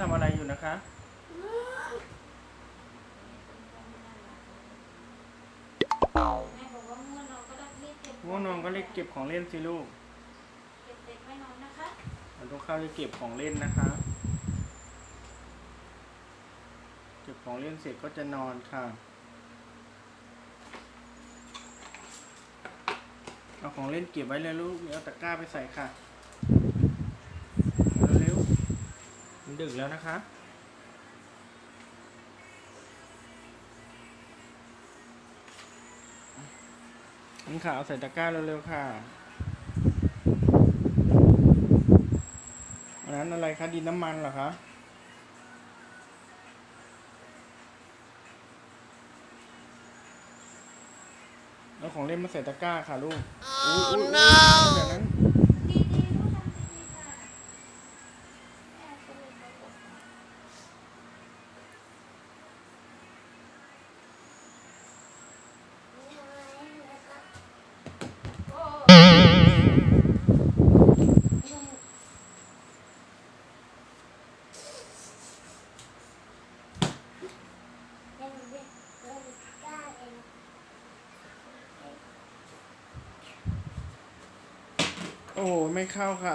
ทำอะไรอยู่นะคะ แม่บอกว่าง่วงนอนก็ต้องรีบเก็บง่วงนอนก็รีบเก็บของเล่นสิลูกเก็บเด็กไว้นอนนะคะเราต้องเข้าไปเก็บของเล่นนะคะ เก็บของเล่นเสร็จก็จะนอนค่ะ เอาของเล่นเก็บไว้เลยลูกเดี๋ยวเอาตะกร้าไปใส่ค่ะ เร็วๆมัน ดึกแล้วนะคะนี่ค่ะเอาใส่ตะกร้าเร็วๆค่ะ อันนั้นอะไรคะดินน้ำมันเหรอคะแล้วของเล่นมาใส่ตะกร้าค่ะลูก oh no แบบนั้น โอ้โห ไม่เข้าค่ะ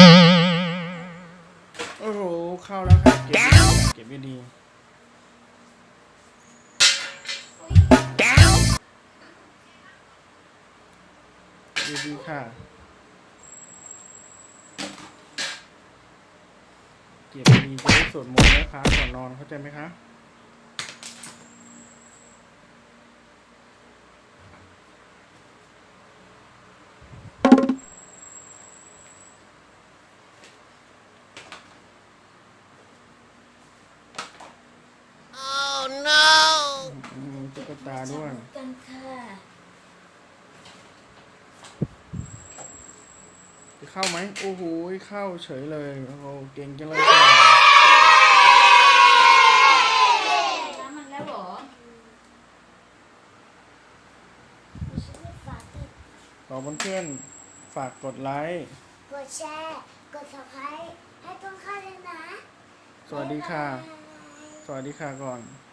โอ้โห เข้าแล้วค่ะเก็บดีๆเก็บดีดีค่ะ เก็บดีจะได้สวดมนต์นะคะก่อนนอนเข้าใจไหมคะ อืมตุ๊กตา ด้วย กันค่ะจะเข้าไหมโอ้โหเข้าเฉยเลยโอ้โหเก่งจังเลยค่ะน้ำมันแล้วเหรอขอเพื่อนๆฝากกดไลค์กดแชร์ กด subscribe ให้ต้นข้าวเลยนะสวัสดีค่ะบ๊ายบายสวัสดีค่ะก่อนสวัสดีค่ะ